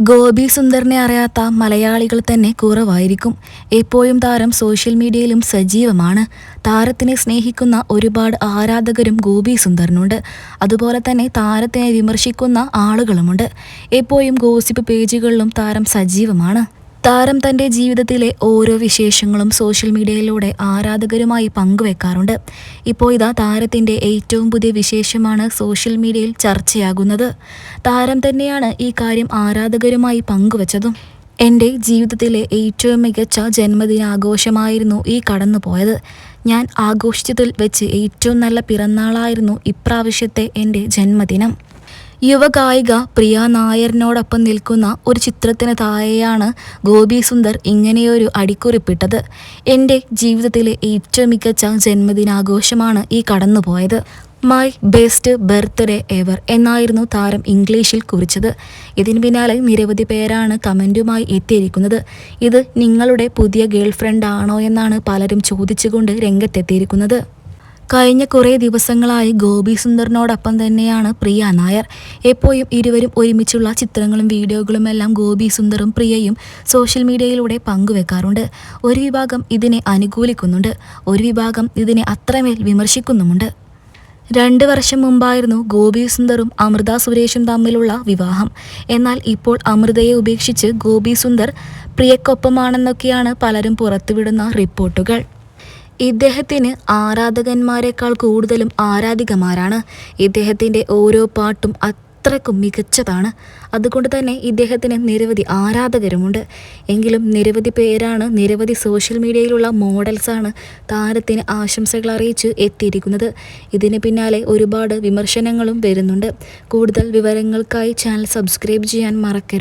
ഗോപി സുന്ദറിനെ അറിയാത്ത മലയാളികൾ തന്നെ കുറവായിരിക്കും. എപ്പോഴും താരം സോഷ്യൽ മീഡിയയിലും സജീവമാണ്. താരത്തിനെ സ്നേഹിക്കുന്ന ഒരുപാട് ആരാധകരും ഗോപി സുന്ദറിനുണ്ട് അതുപോലെ തന്നെ താരത്തിനെ വിമർശിക്കുന്ന ആളുകളുമുണ്ട്. എപ്പോഴും ഗോസിപ്പ് പേജുകളിലും താരം സജീവമാണ്. താരം തന്റെ ജീവിതത്തിലെ ഓരോ വിശേഷങ്ങളും സോഷ്യൽ മീഡിയയിലൂടെ ആരാധകരുമായി പങ്കുവെക്കാറുണ്ട്. ഇപ്പോൾ ഇതാ താരത്തിന്റെ ഏറ്റവും പുതിയ വിശേഷമാണ് സോഷ്യൽ മീഡിയയിൽ ചർച്ചയാകുന്നത്. താരം തന്നെയാണ് ഈ കാര്യം ആരാധകരുമായി പങ്കുവച്ചതും. എന്റെ ജീവിതത്തിലെ ഏറ്റവും മികച്ച ജന്മദിനാഘോഷമായിരുന്നു ഈ കടന്നുപോയത്. ഞാൻ ആഘോഷിച്ചതിൽ വെച്ച് ഏറ്റവും നല്ല പിറന്നാളായിരുന്നു ഇപ്രാവശ്യത്തെ എന്റെ ജന്മദിനം. യുവഗായിക പ്രിയ നായരിനോടൊപ്പം നിൽക്കുന്ന ഒരു ചിത്രത്തിന് താഴെയാണ് ഗോപി സുന്ദർ ഇങ്ങനെയൊരു അടിക്കുറിപ്പിട്ടത്. എന്റെ ജീവിതത്തിലെ ഏറ്റവും മികച്ച ജന്മദിനാഘോഷമാണ് ഈ കടന്നുപോയത്. മൈ ബെസ്റ്റ് ബർത്ത്ഡേ എവർ എന്നായിരുന്നു താരം ഇംഗ്ലീഷിൽ കുറിച്ചത്. ഇതിന് പിന്നാലെ നിരവധി പേരാണ് കമന്റുമായി എത്തിയിരിക്കുന്നത്. ഇത് നിങ്ങളുടെ പുതിയ ഗേൾ ഫ്രണ്ട് ആണോ എന്നാണ് പലരും ചോദിച്ചുകൊണ്ട് രംഗത്തെത്തിയിരിക്കുന്നത്. കഴിഞ്ഞ കുറേ ദിവസങ്ങളായി ഗോപി സുന്ദറിനോടൊപ്പം തന്നെയാണ് പ്രിയ നായർ. എപ്പോഴും ഇരുവരും ഒരുമിച്ചുള്ള ചിത്രങ്ങളും വീഡിയോകളും എല്ലാം ഗോപി സുന്ദറും പ്രിയയും സോഷ്യൽ മീഡിയയിലൂടെ പങ്കുവെക്കാറുണ്ട്. ഒരു വിഭാഗം ഇതിനെ അനുകൂലിക്കുന്നുണ്ട് ഒരു വിഭാഗം ഇതിനെ അത്രമേൽ വിമർശിക്കുന്നുമുണ്ട്. രണ്ട് വർഷം മുമ്പായിരുന്നു ഗോപി സുന്ദറും അമൃത സുരേഷും തമ്മിലുള്ള വിവാഹം. എന്നാൽ ഇപ്പോൾ അമൃതയെ ഉപേക്ഷിച്ച് ഗോപി സുന്ദർ പ്രിയക്കൊപ്പമാണെന്നൊക്കെയാണ് പലരും പുറത്തുവിടുന്ന റിപ്പോർട്ടുകൾ. ഇദ്ദേഹത്തിന് ആരാധകന്മാരെക്കാൾ കൂടുതലും ആരാധികമാരാണ്. ഇദ്ദേഹത്തിന്റെ ഓരോ പാട്ടും അത്രക്കും മികച്ചതാണ്. അതുകൊണ്ട് തന്നെ ഇദ്ദേഹത്തിന് നിരവധി ആരാധകരുമുണ്ട്. എങ്കിലും നിരവധി പേരാണ് നിരവധി സോഷ്യൽ മീഡിയയിലുള്ള മോഡൽസാണ് താരത്തിന് ആശംസകൾ അറിയിച്ച് എത്തിയിരിക്കുന്നത്. ഇതിന് പിന്നാലെ ഒരുപാട് വിമർശനങ്ങളും വരുന്നുണ്ട്. കൂടുതൽ വിവരങ്ങൾക്കായി ചാനൽ സബ്സ്ക്രൈബ് ചെയ്യാൻ മറക്കരുത്.